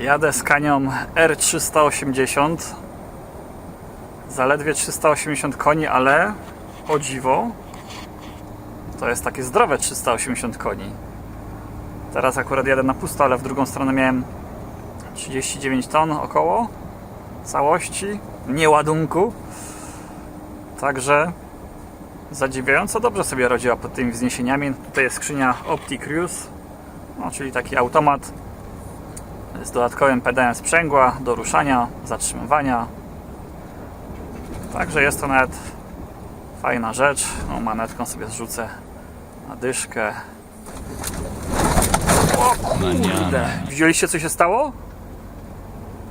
Jadę z Kanią R380. Zaledwie 380 koni, ale o dziwo to jest takie zdrowe 380 koni. Teraz akurat jadę na pusto, ale w drugą stronę miałem 39 ton około całości, nie ładunku. Także zadziwiająco dobrze sobie radziła pod tymi wzniesieniami. Tutaj jest skrzynia Opti Cruise, no, czyli taki automat z dodatkowym pedałem sprzęgła do ruszania, zatrzymywania. Także jest to nawet fajna rzecz. No, manetką sobie zrzucę na dyszkę. O kurde! Widzieliście co się stało?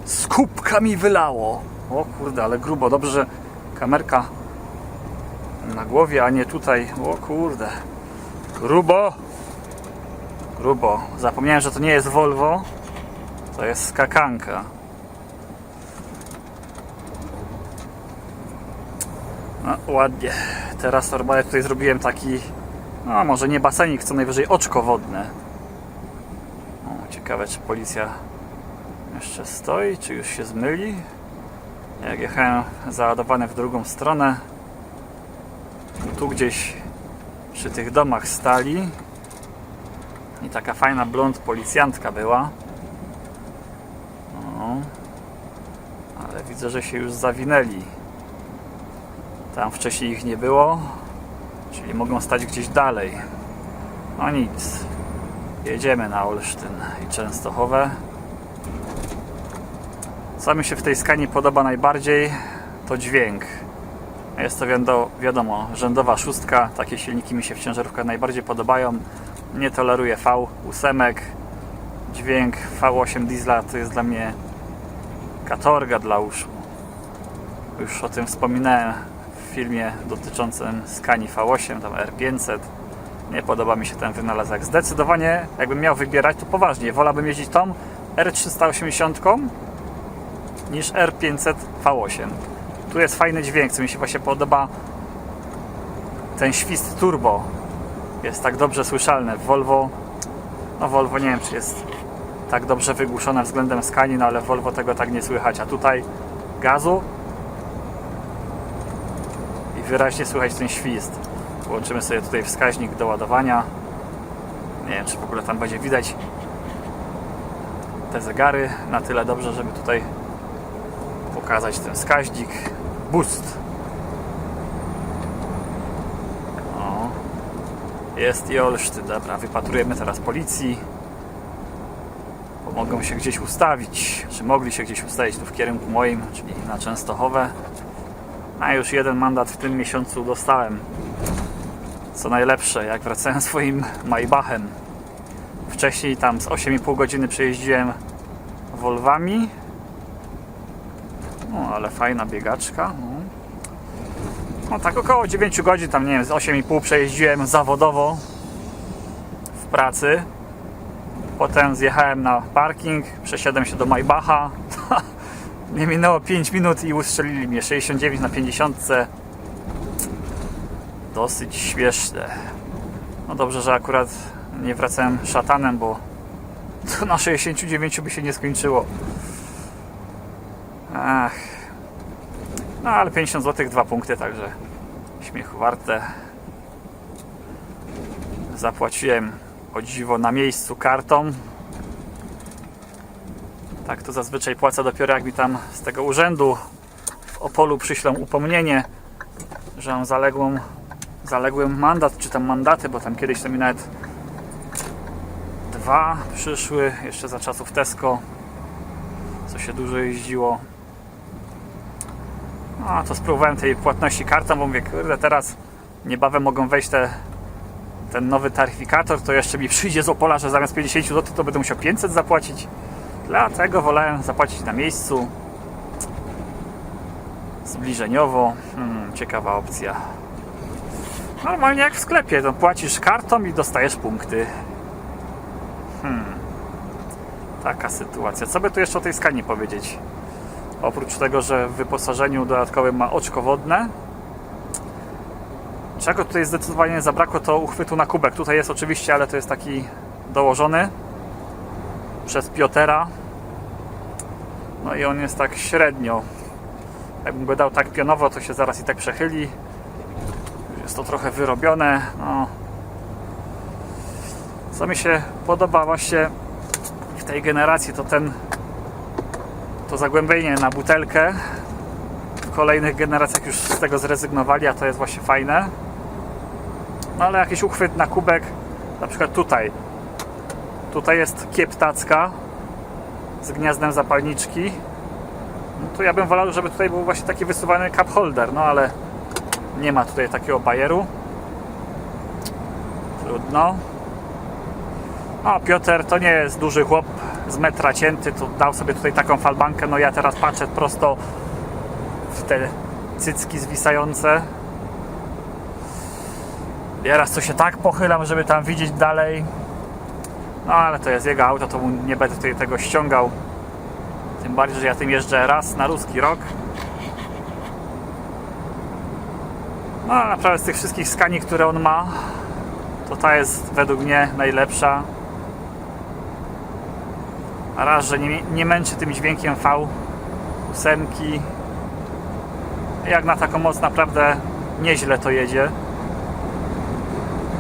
Z kubka mi wylało. O kurde, ale grubo. Dobrze, że kamerka na głowie, a nie tutaj. O kurde. Grubo. Grubo. Zapomniałem, że to nie jest Volvo. To jest skakanka. No, ładnie. Teraz normalnie tutaj zrobiłem taki, no może nie basenik, co najwyżej oczko wodne. Ciekawe, czy policja jeszcze stoi, czy już się zmyli. Jak jechałem załadowany w drugą stronę, tu gdzieś przy tych domach stali i taka fajna blond policjantka była. Ale widzę, że się już zawinęli. Tam wcześniej ich nie było, czyli mogą stać gdzieś dalej. No nic. Jedziemy na Olsztyn i Częstochowę. Co mi się w tej skani podoba najbardziej, to dźwięk. Jest to wiado- wiadomo, rzędowa szóstka. Takie silniki mi się w ciężarówkach najbardziej podobają. Nie toleruję V8. Dźwięk V8 diesla to jest dla mnie katorga dla uszu. Już o tym wspominałem w filmie dotyczącym skani V8, tam R500. Nie podoba mi się ten wynalazek. Zdecydowanie, jakbym miał wybierać, to poważnie. Wolałbym jeździć tą R380 niż R500 V8. Tu jest fajny dźwięk, co mi się właśnie podoba. Ten świst turbo jest tak dobrze słyszalny. W Volvo, no Volvo nie wiem, czy jest tak dobrze wygłuszone względem skani, no ale Volvo tego tak nie słychać. A tutaj gazu i wyraźnie słychać ten świst. Włączymy sobie tutaj wskaźnik do ładowania. Nie wiem, czy w ogóle tam będzie widać te zegary na tyle dobrze, żeby tutaj pokazać ten wskaźnik. Boost. Jest i Olsztyn. Dobra, wypatrujemy teraz policji. Mogą się gdzieś ustawić. Czy mogli się gdzieś ustawić tu w kierunku moim, czyli na Częstochowę. A już jeden mandat w tym miesiącu dostałem. Co najlepsze, jak wracałem swoim Maybachem. Wcześniej tam z 8,5 godziny przejeździłem Volvami. No, ale fajna biegaczka. No. no tak około 9 godzin, tam nie wiem, z 8,5 przejeździłem zawodowo w pracy. Potem zjechałem na parking, przesiadłem się do Maybacha. Nie minęło 5 minut i ustrzelili mnie 69 na 50. Dosyć śmieszne. No dobrze, że akurat nie wracałem szatanem, bo to na 69 by się nie skończyło. Ach. No ale 50 zł, dwa punkty, także śmiechu warte. Zapłaciłem o dziwo na miejscu kartą. Tak to zazwyczaj płacę dopiero jak mi tam z tego urzędu w Opolu przyślą upomnienie, że mam zaległą, zaległy mandat, czy tam mandaty, bo tam kiedyś to mi nawet dwa przyszły, jeszcze za czasów Tesco, co się dużo jeździło. No, to spróbowałem tej płatności kartą, bo mówię, kurde, teraz niebawem mogą wejść te, ten nowy taryfikator, to jeszcze mi przyjdzie z Opola, że zamiast 50 zł to będę musiał 500 zapłacić. Dlatego wolałem zapłacić na miejscu. Zbliżeniowo. Hmm, ciekawa opcja. Normalnie jak w sklepie, to płacisz kartą i dostajesz punkty. Hmm. Taka sytuacja. Co by tu jeszcze o tej skani powiedzieć? Oprócz tego, że w wyposażeniu dodatkowym ma oczko wodne. Czego tutaj zdecydowanie zabrakło, to uchwytu na kubek. Tutaj jest oczywiście, ale to jest taki dołożony przez Piotera. No i on jest tak średnio. Jakbym go dał tak pionowo, to się zaraz i tak przechyli. Jest to trochę wyrobione. No. Co mi się podoba właśnie w tej generacji, to ten to zagłębienie na butelkę. W kolejnych generacjach już z tego zrezygnowali, a to jest właśnie fajne. Ale jakiś uchwyt na kubek, na przykład tutaj. Tutaj jest kieptacka z gniazdem zapalniczki. No to ja bym wolał, żeby tutaj był właśnie taki wysuwany cup holder, no ale nie ma tutaj takiego bajeru. Trudno. No, Piotr to nie jest duży chłop z metra cięty, to dał sobie tutaj taką falbankę. No ja teraz patrzę prosto w te cycki zwisające. Nieraz co się tak pochylam, żeby tam widzieć dalej. No ale to jest jego auto, to mu nie będę tutaj tego ściągał. Tym bardziej, że ja tym jeżdżę raz na ruski rok. No ale naprawdę z tych wszystkich skani, które on ma, to ta jest według mnie najlepsza. A raz, że nie, nie męczy tym dźwiękiem V ósemki. Jak na taką moc naprawdę nieźle to jedzie.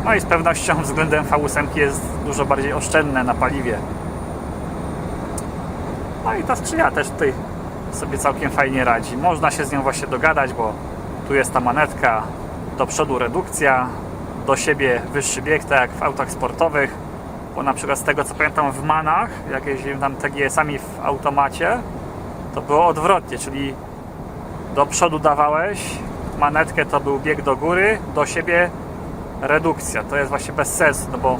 No i z pewnością względem V8 jest dużo bardziej oszczędne na paliwie. No i ta skrzynia też tutaj sobie całkiem fajnie radzi. Można się z nią właśnie dogadać, bo tu jest ta manetka, do przodu redukcja, do siebie wyższy bieg, tak jak w autach sportowych. Bo na przykład z tego co pamiętam w Manach, jak jeździłem tam TGS-ami w automacie, to było odwrotnie, czyli do przodu dawałeś manetkę, to był bieg do góry, do siebie redukcja. To jest właśnie bez sensu, no bo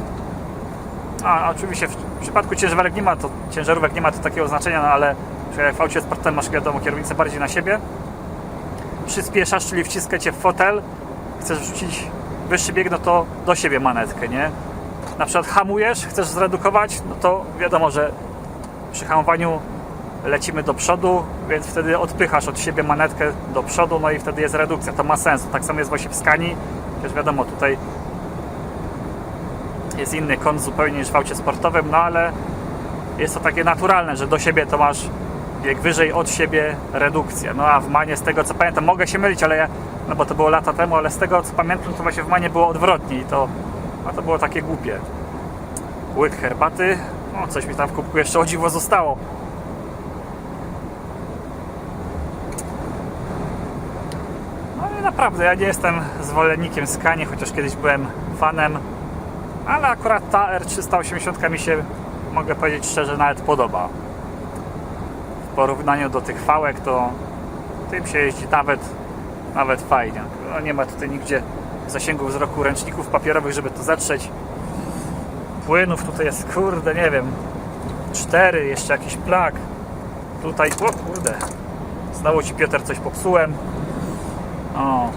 a, oczywiście w przypadku ciężarówek nie ma to, ciężarówek nie ma to takiego znaczenia, no ale w aucie sportowym masz wiadomo kierownicę bardziej na siebie. Przyspieszasz, czyli wciska cię w fotel, chcesz wrzucić wyższy bieg, no to do siebie manetkę, nie? Na przykład hamujesz, chcesz zredukować, no to wiadomo, że przy hamowaniu lecimy do przodu, więc wtedy odpychasz od siebie manetkę do przodu, no i wtedy jest redukcja. To ma sens. Tak samo jest właśnie w skani. Też wiadomo, tutaj jest inny kąt zupełnie niż w aucie sportowym, no ale jest to takie naturalne, że do siebie to masz bieg wyżej od siebie redukcja. No a w Manie z tego co pamiętam, mogę się mylić, ale ja, no bo to było lata temu, ale z tego co pamiętam, to właśnie w Manie było odwrotnie i to, no to było takie głupie. Łyk herbaty, no coś mi tam w kubku jeszcze o dziwo zostało. No i naprawdę, ja nie jestem zwolennikiem Skani, chociaż kiedyś byłem fanem, ale akurat ta R380 mi się, mogę powiedzieć szczerze, nawet podoba. W porównaniu do tych fałek, to tym się jeździ nawet, nawet fajnie. No nie ma tutaj nigdzie zasięgu wzroku ręczników papierowych, żeby to zatrzeć. Płynów tutaj jest, kurde, nie wiem, cztery, jeszcze jakiś plak. Tutaj, o kurde, znowu Ci Piotr coś popsułem. O.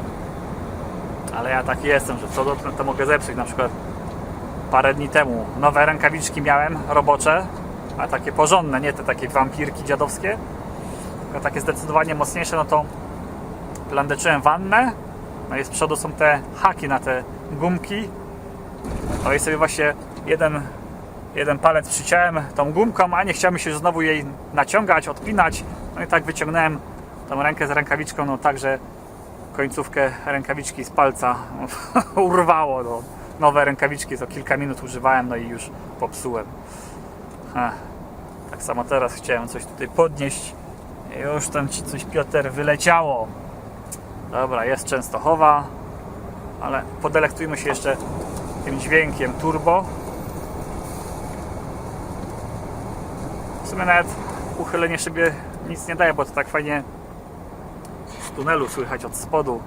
Ale ja taki jestem, że co dotknę to mogę zepsuć. Na przykład parę dni temu nowe rękawiczki miałem robocze, a takie porządne, nie te takie wampirki dziadowskie, tylko takie zdecydowanie mocniejsze, no to plandeczyłem wannę, no i z przodu są te haki na te gumki. No i sobie właśnie jeden, jeden palec przyciąłem tą gumką, a nie chciałem się znowu jej naciągać, odpinać. No i tak wyciągnąłem tą rękę z rękawiczką, no tak, że końcówkę rękawiczki z palca urwało. No. Nowe rękawiczki to kilka minut używałem, no i już popsułem. Ech. Tak samo teraz chciałem coś tutaj podnieść. Już tam ci coś Piotr wyleciało. Dobra, jest Częstochowa, ale podelektujmy się jeszcze tym dźwiękiem turbo. W sumie nawet uchylenie szybie nic nie daje, bo to tak fajnie tunelu słychać od spodu.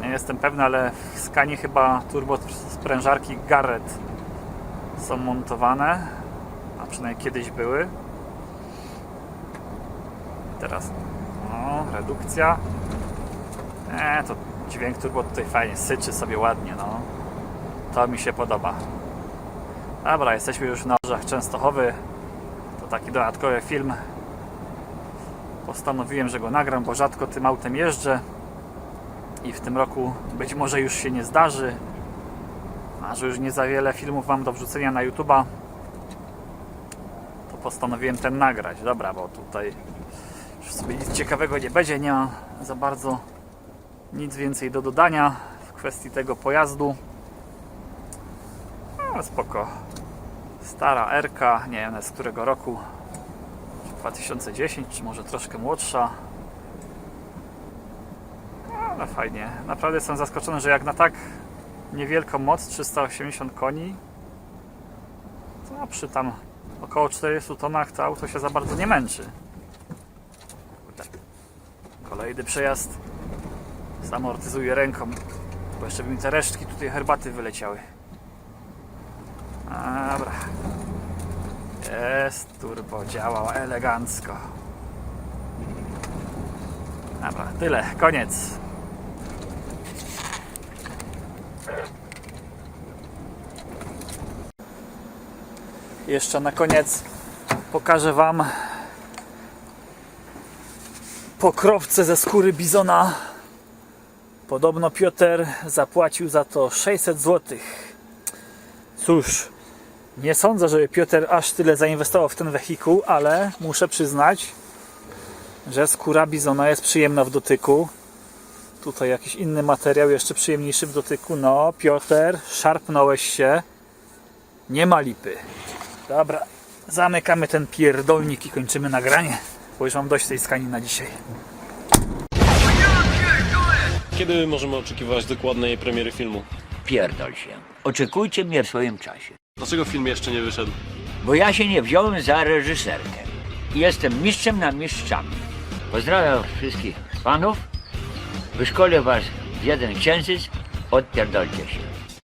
Nie jestem pewny, ale w skanie chyba turbo sprężarki Garrett są montowane, a przynajmniej kiedyś były. Teraz no, redukcja. Nie, to dźwięk turbo tutaj fajnie syczy sobie ładnie, no. To mi się podoba. Dobra, jesteśmy już na Orzach Częstochowy. To taki dodatkowy film postanowiłem, że go nagram, bo rzadko tym autem jeżdżę i w tym roku być może już się nie zdarzy, a że już nie za wiele filmów mam do wrzucenia na YouTube'a, to postanowiłem ten nagrać. Dobra, bo tutaj już sobie nic ciekawego nie będzie, nie ma za bardzo nic więcej do dodania w kwestii tego pojazdu. No, spoko. Stara RK, nie wiem z którego roku. 2010, czy może troszkę młodsza. Ale fajnie. Naprawdę jestem zaskoczony, że jak na tak niewielką moc, 380 koni, to przy tam około 40 tonach to auto się za bardzo nie męczy. Kolejny przejazd. Zamortyzuję ręką, bo jeszcze by mi te resztki tutaj herbaty wyleciały. Dobra. Jest turbo, działa elegancko. Dobra, tyle, koniec. Jeszcze na koniec pokażę Wam pokrowce ze skóry bizona. Podobno Piotr zapłacił za to 600 zł. Cóż, nie sądzę, żeby Piotr aż tyle zainwestował w ten wehikuł, ale muszę przyznać, że skóra bizona jest przyjemna w dotyku. Tutaj jakiś inny materiał, jeszcze przyjemniejszy w dotyku. No, Piotr, szarpnąłeś się. Nie ma lipy. Dobra, zamykamy ten pierdolnik i kończymy nagranie, bo już mam dość tej skani na dzisiaj. Kiedy możemy oczekiwać dokładnej premiery filmu? Pierdol się. Oczekujcie mnie w swoim czasie. Dlaczego film jeszcze nie wyszedł? Bo ja się nie wziąłem za reżyserkę. Jestem mistrzem na mistrzami. Pozdrawiam wszystkich fanów. Wyszkolę was w jeden księżyc. Odpierdolcie się.